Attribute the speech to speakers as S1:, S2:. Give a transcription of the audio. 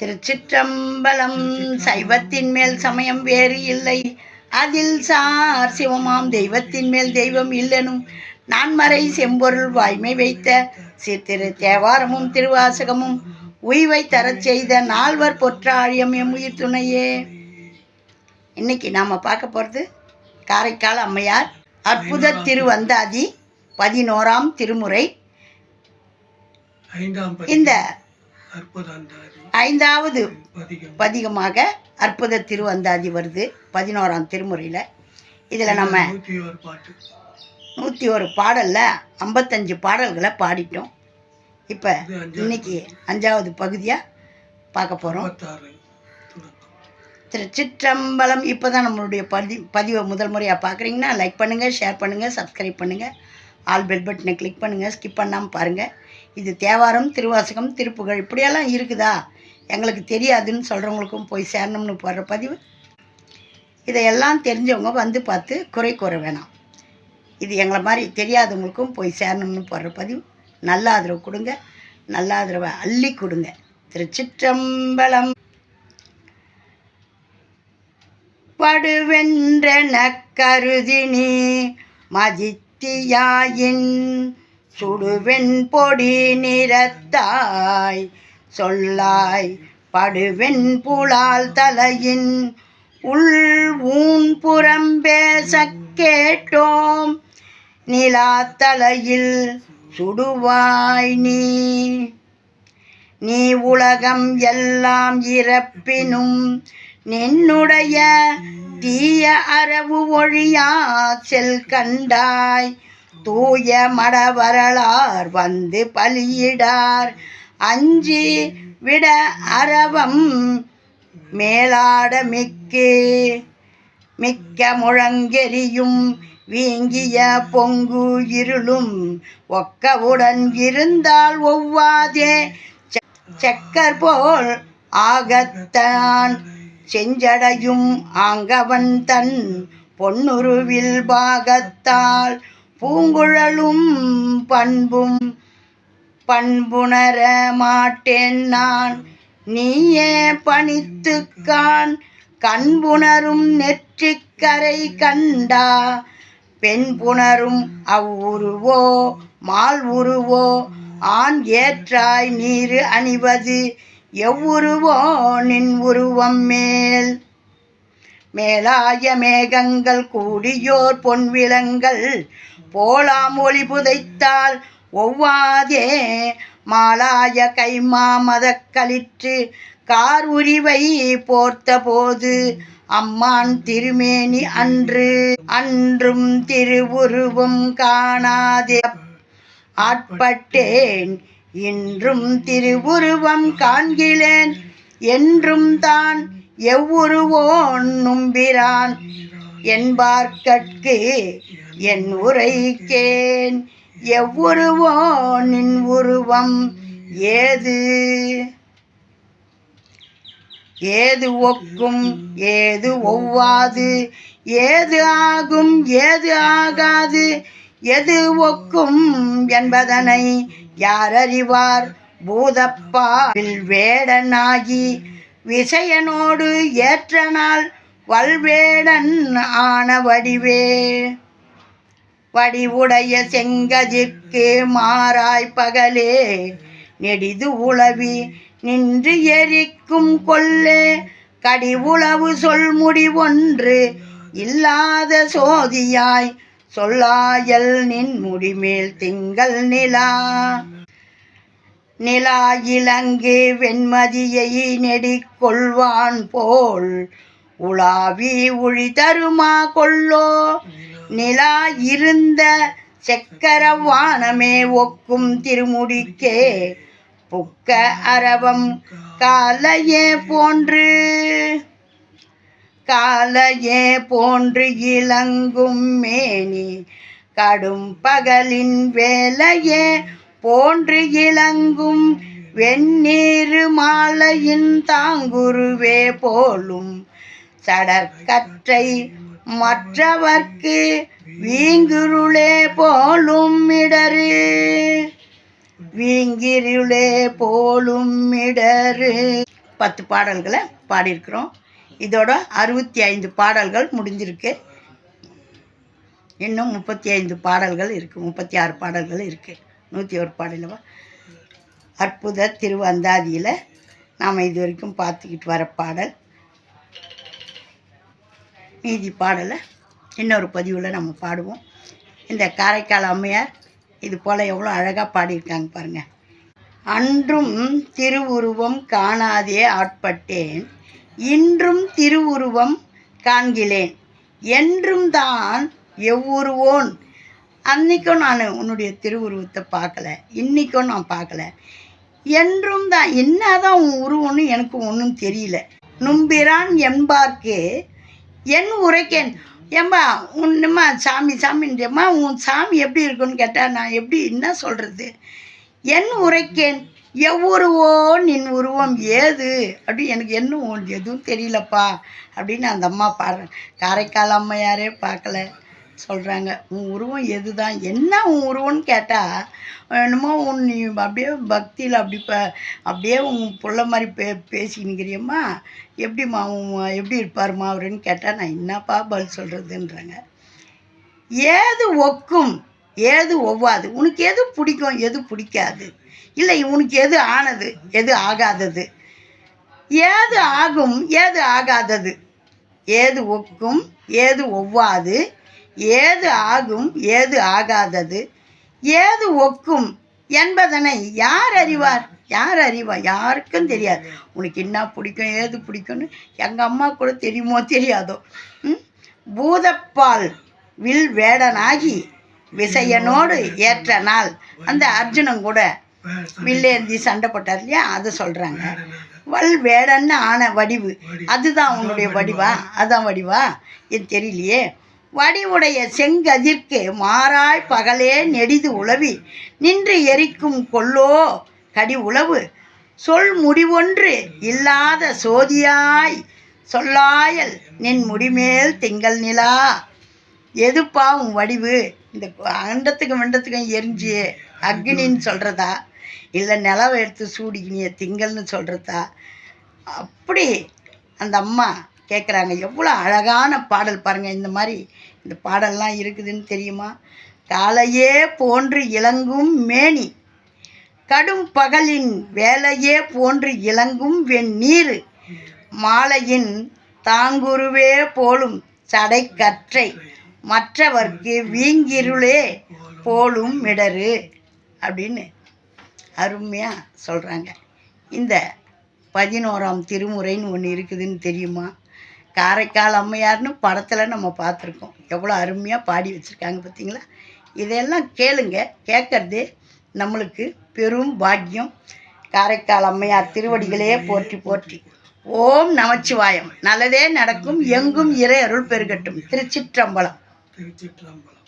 S1: திருச்சிற்றம்பலம். சைவத்தின் மேல் சமயம் வேறு இல்லை. அதில் சார் சிவமாம் தெய்வத்தின் மேல் தெய்வம் இல்லெனும் நான்மறை செம்பொருள் வாய்மை வைத்த சித்திரு தேவாரமும் திருவாசகமும் உய்வை தரச் செய்த நால்வர் பொற்றாழியம் எம் உயிர் துணையே இன்னைக்கு நாம் பார்க்க போகிறது காரைக்கால் அம்மையார் அற்புத திருவந்தாதி பதினோராம் திருமுறை. இந்த ஐந்தாவது
S2: பதிகம்.
S1: பதிகமாக அற்புத திருவந்தாதி வருது பதினோராம் திருமுறையில். இதில் நம்ம நூற்றி ஒரு பாடலில் ஐம்பத்தஞ்சு பாடல்களை பாடிட்டோம். இப்போ இன்னைக்கு அஞ்சாவது பகுதியாக பார்க்க போகிறோம்
S2: துணக்கம்
S1: திருச்சிற்றம்பலம் இப்போ தான் நம்மளுடைய பதி பதிவை முதல் முறையாக பார்க்குறீங்கன்னா லைக் பண்ணுங்கள் ஷேர் பண்ணுங்கள் சப்ஸ்கிரைப் பண்ணுங்கள் ஆல் பெல் பட்டனை கிளிக் பண்ணுங்கள் ஸ்கிப் பண்ணாமல் பாருங்கள் இது தேவாரம் திருவாசகம் திருப்புகழ் இப்படியெல்லாம் இருக்குதா? எங்களுக்கு தெரியாதுன்னு சொல்கிறவங்களுக்கும் போய் சேரணும்னு போடுற பதிவு. இதையெல்லாம் தெரிஞ்சவங்க வந்து பார்த்து குறை கூற வேணாம். இது எங்களை மாதிரி தெரியாதவங்களுக்கும் போய் சேரணும்னு போடுற பதிவு. நல்ல ஆதரவு கொடுங்க. நல்ல ஆதரவை அள்ளி கொடுங்க. திருச்சிற்றம்பலம். படுவென்றன கருதி நீ மதித்தியாயின் சுடுவெண் பொடி நிறத்தாய். சொல்லாய். படுவெண் புலால் தலையின் உள் ஊன் புறம் பேச கேட்டோம். நிலாத்தலையில் சுடுவாய் நீ. நீ உலகம் எல்லாம் இறப்பினும் நின்னுடைய தீய அரவு ஒழியா செல் கண்டாய். தூய மடவரலார் வந்து பலியிடார். அஞ்சி விட அரவம் மேலாட மிக்கு. மிக்க முழங்கெரியும் வீங்கிய பொங்கு இருளும் ஒக்கவுடன் இருந்தால் ஒவ்வாதே. செக்கர் போல் ஆகத்தான் செஞ்சடையும் ஆங்கவன் தன் பொன்னுருவில் பாகத்தால் பூங்குழலும் பண்பும் பண்புணர மாட்டேன் நான். நீயே பணித்துக்கான் கண்புணரும் நெற்றிக்கரை கண்டா. பெண் புணரும் அவ்வுருவோ மால் உருவோ ஆண் ஏற்றாய் நீர் அணிவது எவ்வுருவோ நின் உருவம் மேல். மேலாய மேகங்கள் கூடியோர் பொன்விலங்கள் போலாம் ஒளி புதைத்தால் ஒவ்வாதே மாலாய கைமா மதக்களிற்று கார் உரிவை போர்த்த போது அம்மான் திருமேனி அன்று அன்றும் திருவுருவும் காணாதே. ஆட்பட்டேன் இன்றும் திருவுருவம் காண்கிலேன் என்றும் தான் எவ்வுருவோன் நும்பிரான் என்பார்கட்கு என் உரைக்கேன் எவ்வுருவோ நின் உருவம் ஏது? ஏது ஒக்கும் ஏது ஒவ்வாது? ஏது ஆகும் ஏது ஆகாது? எது ஒக்கும் என்பதனை யார் அறிவார் பூதப்பா வேடனாகி விசயனோடு ஏற்றனால் வல்வேடன் ஆன வடிவே வடிவுடைய செங்கதிர்க்கு மாறாய் பகலே நெடிது உளவி நின்று எரிக்கும் கொல்லே கடி உளவு சொல் முடிவொன்று இல்லாத சோதியாய் சொல்லாயல் நின் முடிமேல் திங்கள் நிலா. நிலா இலங்கு வெண்மதியை நெடிக்கொள்வான் போல் உலாவி உழி தருமா கொள்ளோ நிலா இருந்த செக்கர வானமே ஒக்கும் திருமுடிக்கே. புக்க அரவம் காலையே போன்று. காலையே போன்று இளங்கும் மேனி. கடும் பகலின் வேலையே போன்று இளங்கும் வெந்நீர் மாலையின் தாங்குருவே போலும். சடற்கற்றை மற்றவர்க்கு வீங்குருளே போலும் இடரு வீங்கிருளே போலும் இடரு பத்து பாடல்களை பாடியிருக்கிறோம். இதோட அறுபத்தி ஐந்து பாடல்கள் முடிஞ்சிருக்கு. இன்னும் முப்பத்தி ஐந்து பாடல்கள் இருக்குது முப்பத்தி ஆறு பாடல்கள் இருக்குது நூற்றி ஒரு பாடலவா? அற்புத திருவந்தாதியில் நாம் இது வரைக்கும் பார்த்துக்கிட்டு வர பாடல் மீதி பாடலை இன்னொரு பதிவில் நம்ம பாடுவோம். இந்த காரைக்கால் அம்மையார் இது போல் எவ்வளோ அழகாக பாடியிருக்காங்க பாருங்கள் அன்றும் திருவுருவம் காணாதே ஆட்பட்டேன் இன்றும் திருவுருவம் காண்கிலேன் என்றும் தான் எவ்வுருவோன். அன்னைக்கும் நான் உன்னுடைய திருவுருவத்தை பார்க்கல இன்றைக்கும் நான் பார்க்கல. என்றும் தான் என்னதான் உன் உருவம்னு எனக்கு ஒன்றும் தெரியல. நும்பிரான் என்பார்க்கு என் உரைக்கேன். ஏம்பா உன்னம்மா சாமி சாமின்றம்மா உன் சாமி எப்படி இருக்குன்னு கேட்டால் நான் எப்படி என்ன சொல்கிறது என் உரைக்கேன். எவ்வுருவோ நின் உருவம் ஏது? அப்படி எனக்கு என்ன உன் எதுவும் தெரியலப்பா. அப்படின்னு அந்த அம்மா பாடுறேன் காரைக்கால் அம்மையாரே பார்க்கல. சொல்கிறாங்க உன் உருவம் எது தான் என்ன உன் உருவம்னு கேட்டால் என்னமோ உன் நீ அப்படியே பக்தியில் அப்படி ப அப்படியே உன் பிள்ளை மாதிரி பே பேசிக்கிறியம்மா எப்படிம்மா உன் எப்படி இருப்பாருமா அவருன்னு கேட்டால் நான் என்னப்பா பதில் சொல்கிறதுன்றாங்க ஏது ஒக்கும் ஏது ஒவ்வாது? உனக்கு எது பிடிக்கும் எது பிடிக்காது? இல்லை உனக்கு எது ஆனது எது ஆகாதது? ஏது ஆகும் ஏது ஆகாதது? ஏது ஒக்கும் ஏது ஒவ்வாது? ஏது ஆகும் ஏது ஆகாதது? ஏது ஒக்கும் என்பதனை யார் அறிவார்? யார் அறிவார் யாருக்கும் தெரியாது. உனக்கு என்ன பிடிக்கும் ஏது பிடிக்கும்னு எங்கள் அம்மா கூட தெரியுமோ தெரியாதோ? ம்? பூதப்பால் வில் வேடனாகி விசையனோடு ஏற்ற நாள். அந்த அர்ஜுனன் கூட வில்லேந்தி சண்டை போட்டார் இல்லையா? அதை சொல்கிறாங்க வல் வேடன்னு ஆன வடிவு. அதுதான் உன்னுடைய வடிவா? அதான் வடிவா? இது தெரியலையே? வடிவுடைய செங்கதிர்க்கு மாறாய் பகலே நெடிது உளவி நின்று எரிக்கும் கொல்லோ கடி உளவு சொல் முடிவொன்று இல்லாத சோதியாய் சொல்லாயல் நின் முடிமேல் திங்கள் நிலா. எதுப்பா உன் வடிவு? இந்த அண்டத்துக்கும் வெண்டத்துக்கும் எரிஞ்சு அக்னின்னு சொல்கிறதா இல்லை நிலவை எடுத்து சூடிக்கினிய திங்கள்னு சொல்கிறதா அப்படி அந்த அம்மா கேட்குறாங்க எவ்வளோ அழகான பாடல் பாருங்கள் இந்த மாதிரி இந்த பாடல்லாம் இருக்குதுன்னு தெரியுமா? காலையே போன்று இளங்கும் மேனி கடும் பகலின் வேலையே போன்று இளங்கும் வெந்நீர் மாலையின் தாங்குருவே போலும் சடை கற்றை மற்றவர்க்கு வீங்கிருளே போலும் மிடரு அப்படின்னு அருமையாக சொல்கிறாங்க இந்த பதினோராம் திருமுறைன்னு ஒன்று இருக்குதுன்னு தெரியுமா? காரைக்கால் அம்மையார்னு படத்தில் நம்ம பார்த்துருக்கோம். எவ்வளோ அருமையாக பாடி வச்சுருக்காங்க பார்த்தீங்களா? இதையெல்லாம் கேளுங்க. கேட்கறது நம்மளுக்கு பெரும் பாக்கியம். காரைக்கால் அம்மையார் திருவடிகளே போற்றி போற்றி. ஓம் நமச்சிவாயம். நல்லதே நடக்கும். எங்கும் இறை அருள் பெருகட்டும். திருச்சிற்றம்பலம்.
S2: திருச்சிற்றம்பலம்.